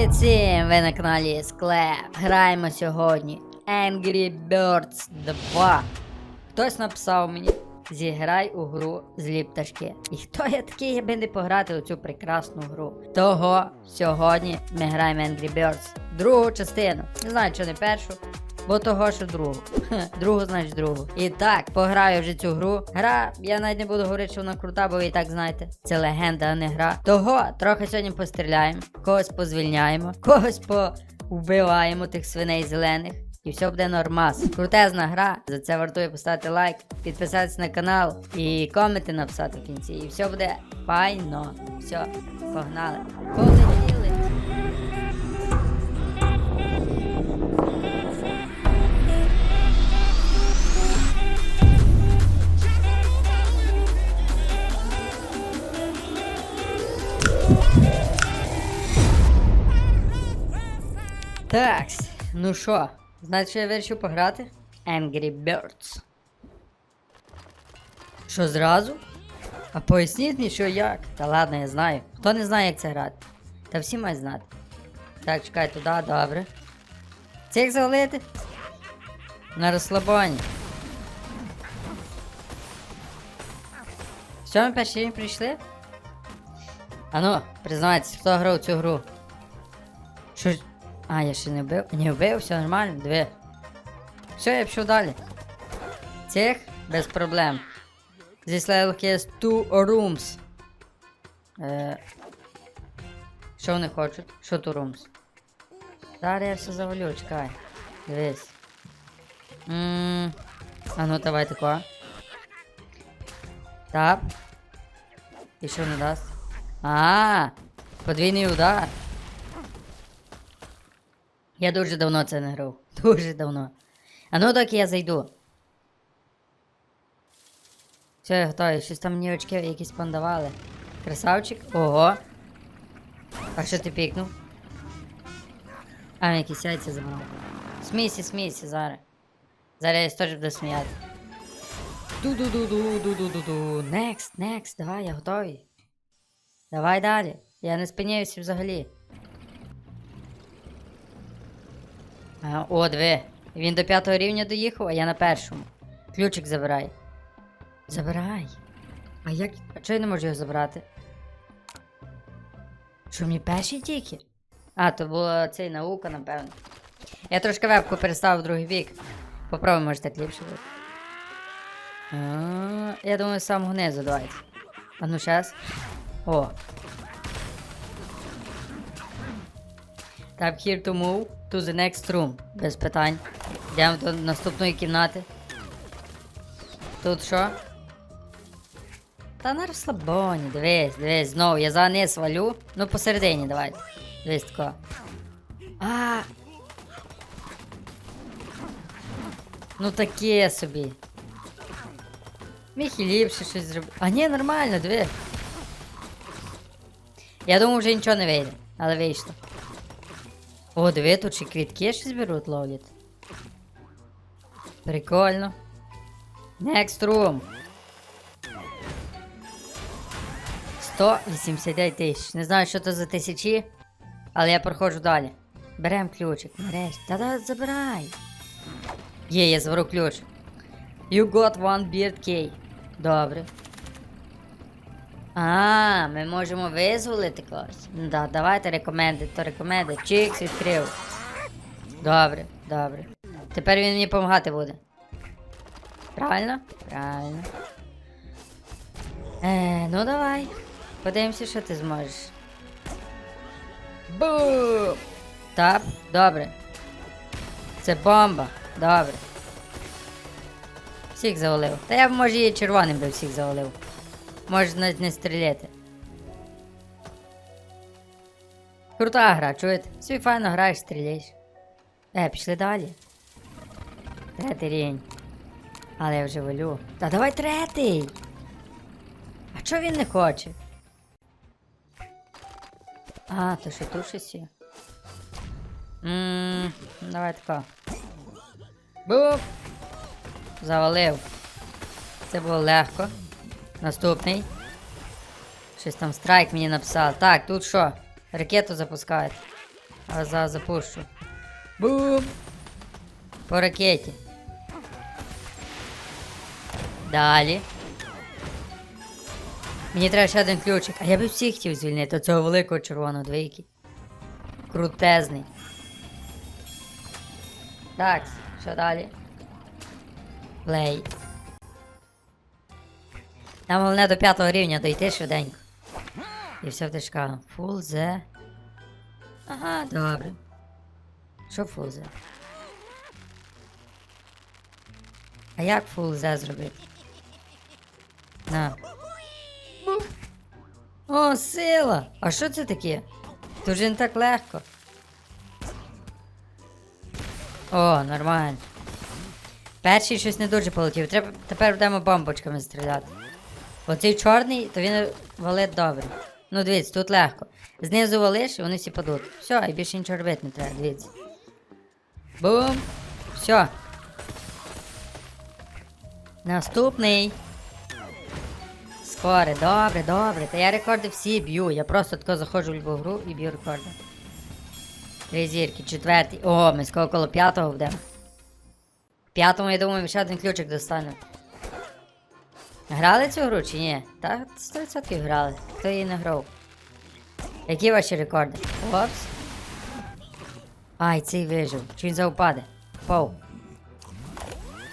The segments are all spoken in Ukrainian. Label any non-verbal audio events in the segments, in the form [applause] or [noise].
Привіт всім! Ви на каналі Склеп. Граємо сьогодні Angry Birds 2. Хтось написав мені. Зіграй у гру злі пташки. І хто я такий, аби не пограти у цю прекрасну гру? Того сьогодні ми граємо Angry Birds. Другу частину. Не знаю, чи не першу. Бо того, що другу. Другу, значить другу. І так, пограю вже цю гру. Гра, я навіть не буду говорити, що вона крута, бо ви і так знаєте. Це легенда, а не гра. Того трохи сьогодні постріляємо, когось позвільняємо, когось повбиваємо тих свиней зелених. І все буде нормас. Крутезна гра. За це вартує поставити лайк, підписатися на канал і коменти написати в кінці. І все буде файно. Все, погнали. Полетіли. Так, ну що, значить я вирішив пограти? Angry Birds. Що зразу? А поясніть мені, що як? Та ладно, я знаю. Хто не знає, як це грати? Та всі мають знати. Так, чекай туди, добре. Цих завалити? На розслабоні. Що ми день прийшли? Ану, признайтесь, хто грав цю гру? А, я ще не вбив. Не вбив, все нормально, диви. Все, я пішов далі. Цих без проблем. This level has two rooms. Е... Що вони хочуть? Що two rooms? Зараз я все завалю, чекай. Дивись. Ммм. А ну давай тако. Тап. І що не дасть? А, подвійний удар. Я дуже давно це не грав. [laughs] Дуже давно. А ну доки я зайду. Все, я готовий. Щось там мені очки якісь пандавали. Красавчик. Ого. А що ти пікнув? А, якісь яйця забрав. Смійся, смійся зараз. Зараз я теж буду сміяти. Ду-ду-ду-ду-ду-ду-ду-ду. Next, next, давай, я готовий. Давай далі. Я не спиняюся взагалі. А, о, диви. Він до п'ятого рівня доїхав, а я на першому. Ключик забирай. Забирай. А як. А чого я не можу його забрати? Що мені перший тільки? А, то була цей наука, напевно. Я трошки вебку переставив в другий бік. Попробуй, може так ліпше буде. А, Я думаю, з самого низу давайте. А ну щас. О. Tap here to move to the next room. Без питань. Йдемо до наступної кімнати. Тут що? Та на розслабоні, дивись, дивись, знову, я за низ валю. Ну посередині давайте. Дивись тако. А. Ну таке собі. Міг ліпше щось зробити. А ні, нормально, диви. Я думав, вже нічого не вийде, але вийшло. О, диви, тут ще квітки щось беруть, ловлять. Прикольно. Next room. 189 тисяч. Не знаю, що це за тисячі, але я проходжу далі. Берем ключик, нарешті. Та-да, забирай. Є, я заберу ключ. You got one beard key. Добре. А, ми можемо визволити когось. Да, давайте рекоменди, то рекоменди. Чікс відкрив. Добре, добре. Тепер він мені допомагати буде. Правильно? Правильно. Е, ну давай. Подивимося, що ти зможеш. Бу! Тап, добре. Це бомба. Добре. Всіх завалив. Та я б може і червоним би всіх завалив. Може навіть не стріляти. Крута гра, чуєте? Свій файно граєш, стріляєш. Е, пішли далі. Третій рівень. Але я вже валю. Та давай третій! А чого він не хоче? А, то що тут? Ммм, давай тако. Буп! Завалив. Це було легко. Наступний. Щось там страйк мені написав. Так, тут що? Ракету запускають. За запущу. Бум! По ракеті. Далі. Мені треба ще один ключик. А я би всіх хотів звільнити оцього великого червоного двійки. Крутезний. Так, що далі? Плей. Нам головне до п'ятого рівня дойти швиденько. І все втишка. Фул зе. Ага, добре. Що фул зе? А як фул зе зробити? На. О, сила! А що це таке? Тут же не так легко. О, нормально. Перший щось не дуже полетів. Треба тепер будемо бомбочками стріляти. Оцей чорний, то він валить добре. Ну, дивіться, тут легко. Знизу валиш, і вони всі падуть. Все, і більше нічого робити не треба, дивіться. Бум! Все. Наступний. Скоре, добре, добре. Та я рекорди всі б'ю. Я просто тако заходжу в любу гру і б'ю рекорди. Три зірки, четвертий. О, ми скоро коло п'ятого будемо. П'ятому, я думаю, ще один ключик достанемо. Грали цю гру чи ні? Та 100% грали. Хто її не грав? Які ваші рекорди? Опс. Ай, цей вижив. Чи він заупаде? Пов.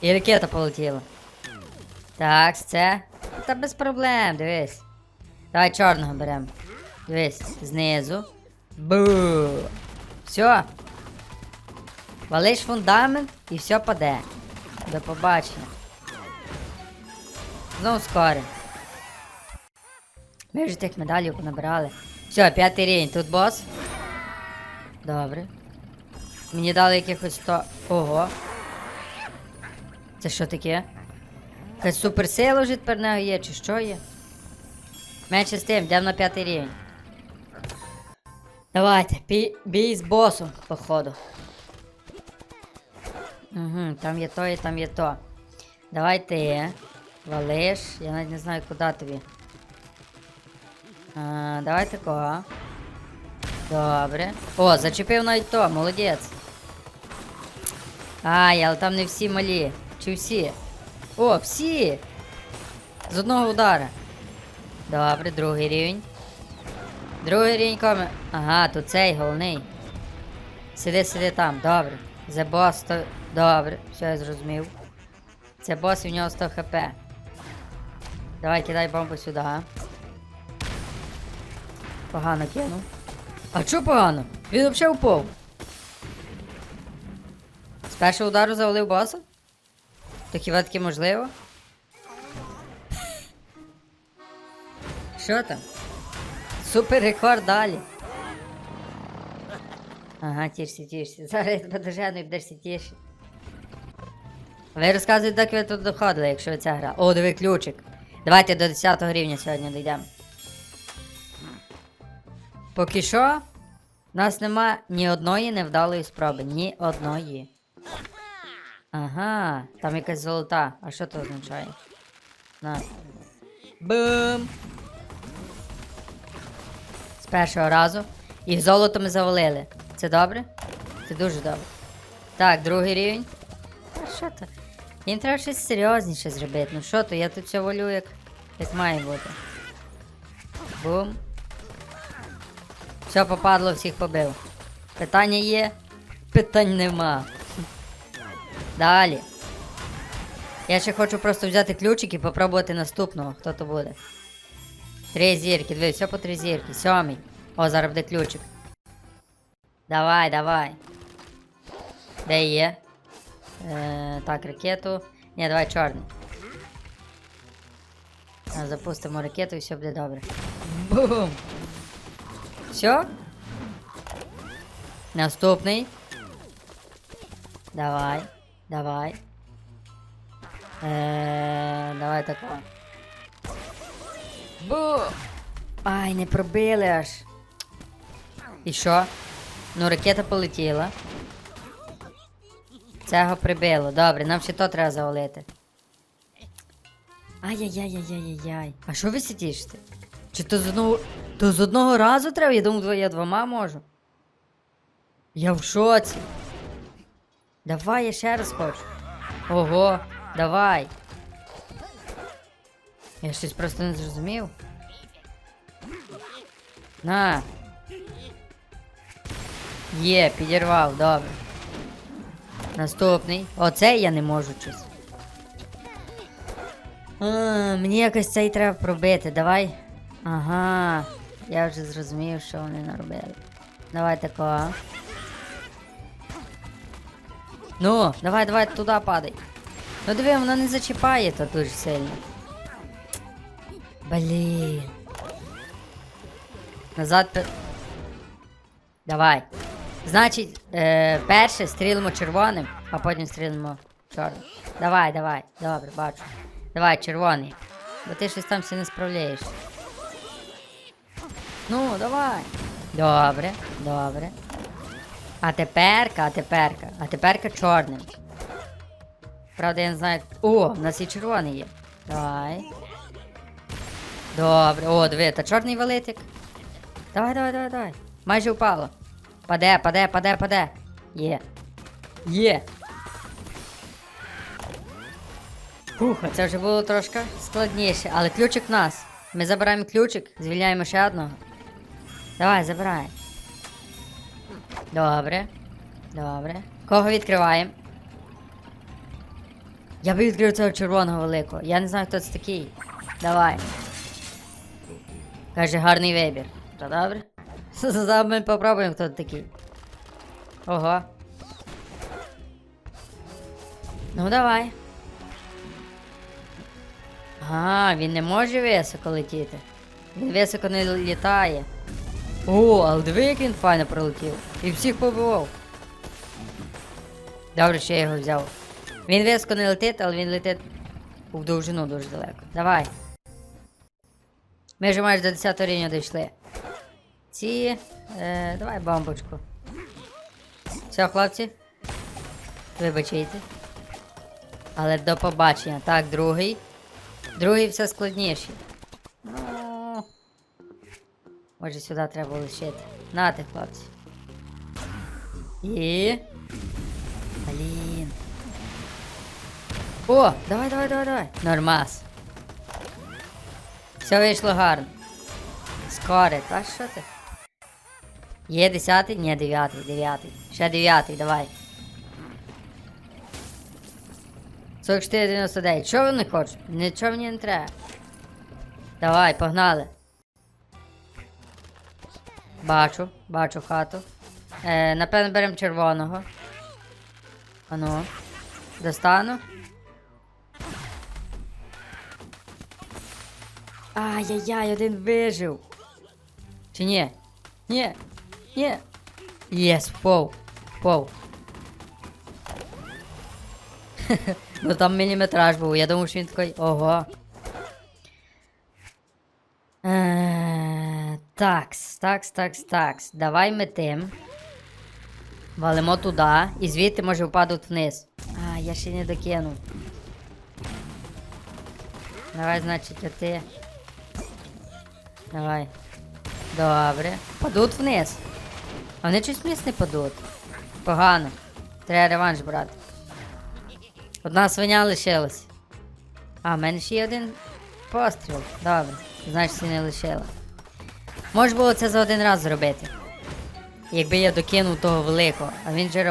І ракета полетіла. Так, це. Та без проблем, дивись. Давай чорного беремо. Дивись, знизу. Бу. Все. Валиш фундамент і все паде. До побачення. Знову скоро. Ми вже тих медалів понабирали. Все, п'ятий рівень. Тут бос. Добре. Мені дали якихось 100. Ого. Це що таке? Якась суперсила вже тепер нього є, чи що є? Менше з тим, йдемо на п'ятий рівень. Давайте, бій, бій з босом, походу. Угу, там є то і там є то. Давай ти. Валиш. Я навіть не знаю, куди тобі. А, давай такого. Добре. О, зачепив навіть то, молодець. Ай, але там не всі малі. Чи всі? О, всі! З одного удара. Добре, другий рівень. Другий рівень коме. Ага, тут цей головний. Сиди, сиди там, добре. За бос то. Добре, все я зрозумів. Це бос і в нього 100 хп. Давай кидай бомбу сюди. Погано кинув. А чо погано? Він взагалі упав. З першого удару завалив боса? То хіба таке можливо? Що там? Супер рекорд далі. Ага, тішся, тішся. Зараз я тебе дожену і будеш тішити. Ви розказуєте, як ви тут доходили, якщо ця гра. О, диви ключик. Давайте до 10 рівня сьогодні дійдемо. Поки що, у нас нема ні одної невдалої спроби. Ні одної. Ага, там якась золота. А що це означає? На. Бум! З першого разу. І золото ми завалили. Це добре? Це дуже добре. Так, другий рівень. А що то? Їм треба щось серйозніше зробити. Ну що то, я тут все валю як, як має бути. Бум. Все попадло, всіх побив. Питання є? Питань нема. Далі. Я ще хочу просто взяти ключик і попробувати наступного, хто то буде. Три зірки, диви, все по три зірки. Сьомий. О, зараз буде ключик. Давай, давай. Де є? Е, так, ракету. Ні, давай чорний. Запустимо ракету і все буде добре. Бум! Все? Наступний. Давай. Давай. Е, давай такого. Бу! Ай, не пробили аж. І? Ну, ракета полетіла. Цього прибило. Добре, нам ще то треба завалити. Ай-яй-яй-яй-яй-яй. А що ви сидіште? Чи то з одного. То з одного разу треба? Я думав, я двома можу. Я в шоці. Давай, я ще раз хочу. Ого, давай. Я щось просто не зрозумів. На. Є, підірвав, добре. Наступний. Оцей я не можу щось. А, мені якось цей треба пробити, давай. Ага. Я вже зрозумів, що вони наробили. Давай такого. Ну, давай, давай, туди падай. Ну диви, воно не зачіпає то дуже сильно. Блін. Назад. Давай. Значить, е, перше стрілимо червоним, а потім стрілимо чорним. Давай, давай. Добре, бачу. Давай, червоний. Бо ти щось там все не справляєш. Ну, давай. Добре, добре. А теперка, а теперка, а теперка чорним. Правда, я не знаю. О, в нас і червоний є. Давай. Добре. О, диви, та чорний валитик. Давай, давай, давай, давай. Майже впало. Паде, паде, паде, паде. Є. Є. Фух, це вже було трошки складніше, але ключик в нас. Ми забираємо ключик, звільняємо ще одного. Давай, забирай. Добре. Добре. Кого відкриваємо? Я би відкрив цього червоного великого. Я не знаю, хто це такий. Давай. Каже, гарний вибір. Та добре? [laughs] Зараз ми попробуємо, хто такий. Ого. Ну давай. А, він не може високо летіти. Він високо не літає. О, але диви, як він файно пролетів. І всіх побивав. Добре, що я його взяв. Він високо не летить, але він летить в довжину дуже далеко. Давай. Ми вже майже до 10 рівня дійшли. Ці. Е, давай бомбочку. Все, хлопці. Вибачайте. Але до побачення. Так, другий. Другий все складніший. Ну. Може сюди треба лишити. Нате, хлопці. І. Блін. О, давай, давай, давай, давай. Нормас. Все вийшло гарно. Скоре, та що ти? Є десятий? Ні, дев'ятий, дев'ятий. Ще дев'ятий, давай. 44,99. Що вони хочуть? Нічого мені не треба. Давай, погнали. Бачу, бачу хату. Е, напевно, беремо червоного. Ану. Достану. Ай-яй-яй, один вижив. Чи ні? Ні. Ні. Єс, впав. Впав. ну там міліметраж був, я думав, що він такий. Ого. Е, Такс, такс, такс, такс. Давай ми тим. Валимо туди. І звідти може впадуть вниз. А, я ще не докинув. Давай, значить, оти. Давай. Добре. Падуть вниз. А вони щось вниз не падуть. Погано. Треба реванш брати. Одна свиня лишилась. А, в мене ще є один постріл. Добре. Значить, не лишила. Може було це за один раз зробити. Якби я докинув того великого, а він же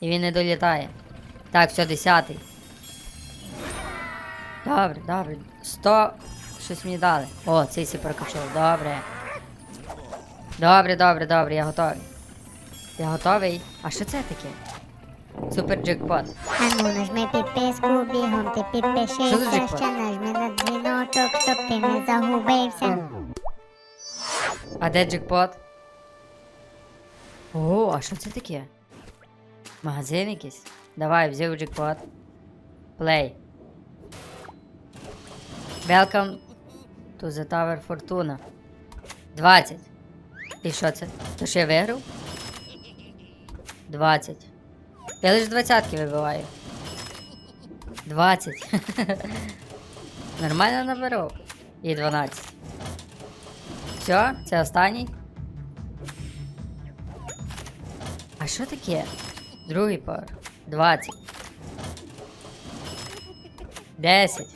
і він не долітає. Так, все, десятий. Добре, добре. Сто. Щось мені дали. О, цей сі прокачав. Добре. Добре, добре, добре, я готовий. Я готовий. А що це таке? Супер джекпот. Ану, нажми підписку, бігом ти підпишися, ще нажми на дзвіночок, щоб ти не загубився. А де джекпот? О, а що це таке? Магазин якийсь? Давай, взяв джекпот. Play. Welcome to the Tower Fortuna. 20. І що це? То що я виграв? 20. Я лише двадцятки вибиваю. 20. [laughs] Нормально наберу. І 12. Все, це останній. А що таке? Другий пар. 20. 10.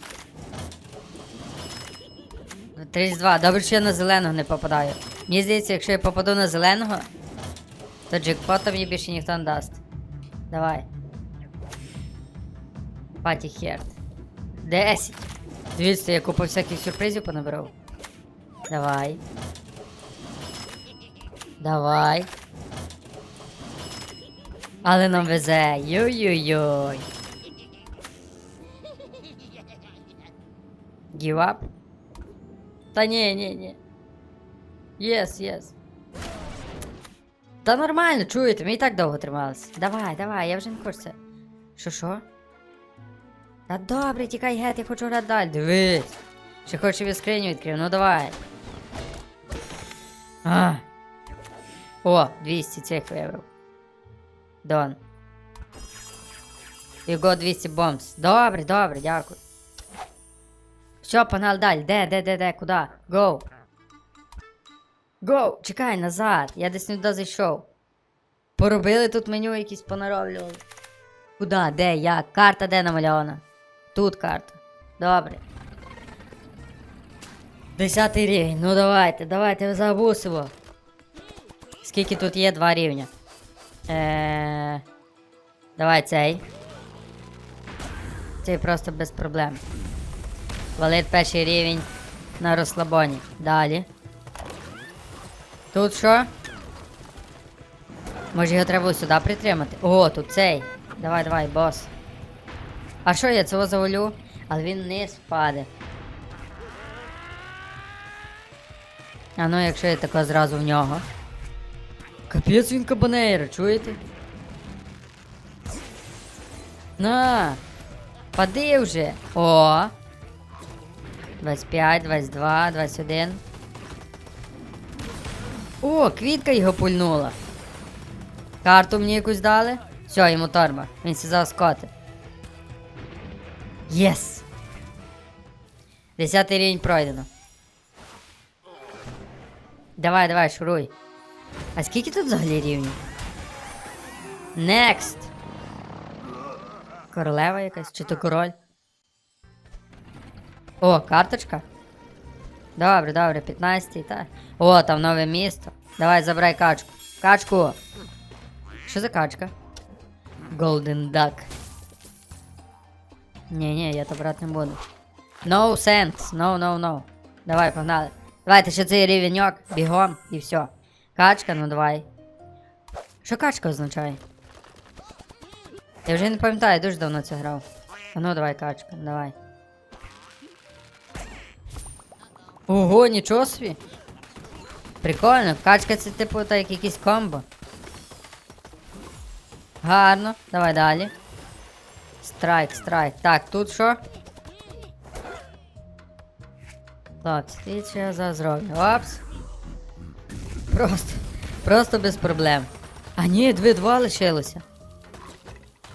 32. Добре, що я на зеленого не попадаю. Мені здається, якщо я попаду на зеленого, то джекпота мені більше ніхто не дасть. Давай. Паті Херт. 10. Дивіться, я купу всяких сюрпризів понабирав. Давай. Давай. Але нам везе. Йой-йой-йой. Give up? Та ні, ні, ні. Yes, yes. Та нормально, чуєте, ми і так довго трималися. Давай, давай, я вже не хочу це. Що що? Та добре, тікай геть, я хочу грати далі. Дивись. Ще хочу від скриню відкрив, ну давай. А. О, 200 цих вибрав. Дон. Його 200 бомбс. Добре, добре, дякую. Все, погнали далі. Де, де, де, де, куди? Гоу. Гоу, чекай назад. Я десь не туди зайшов. Поробили тут меню якісь понароблювали. Куда? Де? Як? Карта де намальована? Тут карта. Добре. Десятий рівень. Ну давайте, давайте забусимо. Скільки тут є? Два рівня. Е... Давай цей. Цей просто без проблем. Валить перший рівень на розслабоні. Далі. Тут що? Може його треба сюди притримати? О, тут цей. Давай, давай, бос. А що я цього завалю? Але він вниз впаде. А ну, якщо я тако зразу в нього. Капець він кабанейра, чуєте? На! Пади вже! О! 25, 22, 21. О, квітка його пульнула. Карту мені якусь дали. Все, йому торба. Він сізав скоти. Єс! Десятий рівень пройдено. Давай, давай, шуруй. А скільки тут взагалі рівнів? Next! Королева якась, чи то король? О, карточка. Добре, добре, 15 так. О, там нове місто. Давай забирай качку. Качку! Що за качка? Golden Duck. Ні, ні, я то брати не буду. No sense. No, no, no. Давай, погнали. Давайте ще цей рівеньок, бігом і все. Качка, ну давай. Що качка означає? Я вже не пам'ятаю, дуже давно це грав. А ну давай, качка, давай. Ого, нічого собі. Прикольно, качка це типу так як якийсь комбо. Гарно, давай далі. Страйк, страйк. Так, тут що? І що я зараз зроблю? Опс. Просто, просто без проблем. А ні, дві два лишилося.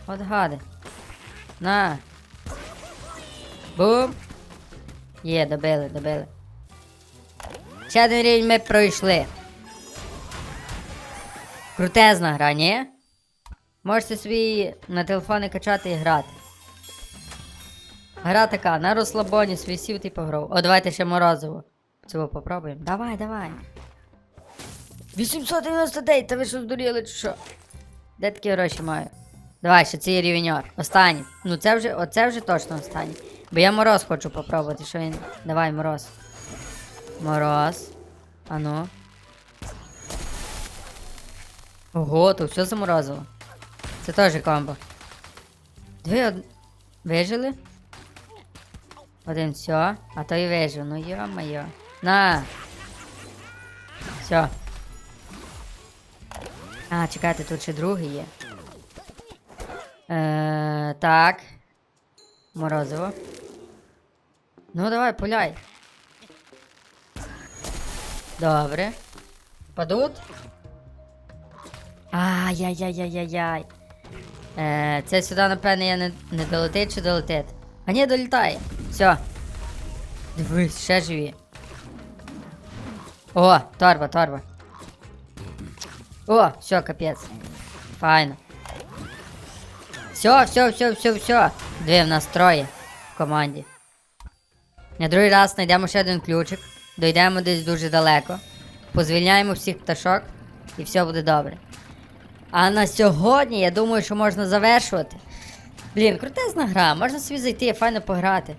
От гади. На. Бум. Є, добили, добили. Ще один рівень ми пройшли. Крутезна гра, ні? Можете собі на телефони качати і грати. Гра така, на розслабоні, свій сів ти пограв. О, давайте ще морозиво. Цього попробуємо. Давай, давай. 899, та ви що здуріли чи що? Де такі гроші маю? Давай, ще цей рівеньок. Останній. Ну це вже, оце вже точно останній. Бо я мороз хочу попробувати, що він. Давай, мороз. Мороз. Ану. Ого, тут все заморозило. Це теж комбо. Дві од... вижили? Один все, а той вижив. Ну йо-моє. На! Все. А, чекайте, тут ще другий є. Е, так. Морозиво. Ну, давай, пуляй. Добре. Падуть? Ай-яй-яй-яй-яй-яй. Е, це сюди, напевне, я не, не долетить чи долетить. А ні, долітає. Все. Дивись, ще живі. О, торба, торба. О, все, капець. Файно. Все, все, все, все, все. Дві в нас троє в команді. На другий раз знайдемо ще один ключик, дійдемо десь дуже далеко, позвільняємо всіх пташок і все буде добре. А на сьогодні я думаю, що можна завершувати. Блін, крутезна гра, можна собі зайти файно пограти.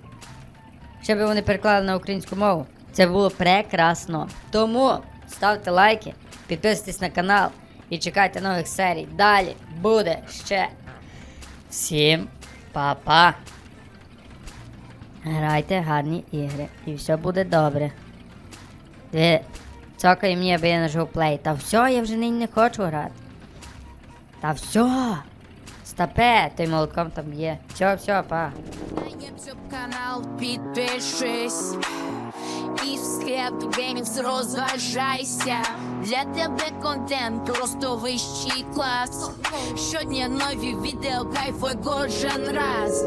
Ще би вони переклали на українську мову. Це було прекрасно. Тому ставте лайки, підписуйтесь на канал і чекайте нових серій. Далі буде ще. Всім па-па! Грайте гарні ігри і все буде добре. Ви цокай мені, аби я нажав плей. Та все, я вже нині не хочу грати. Та все. Стопе, той молотком там є. Все, все, па. YouTube канал підпишись І в схеп геймінг розважайся Для тебе контент просто вищий клас Щодня нові відео, кайфуй кожен раз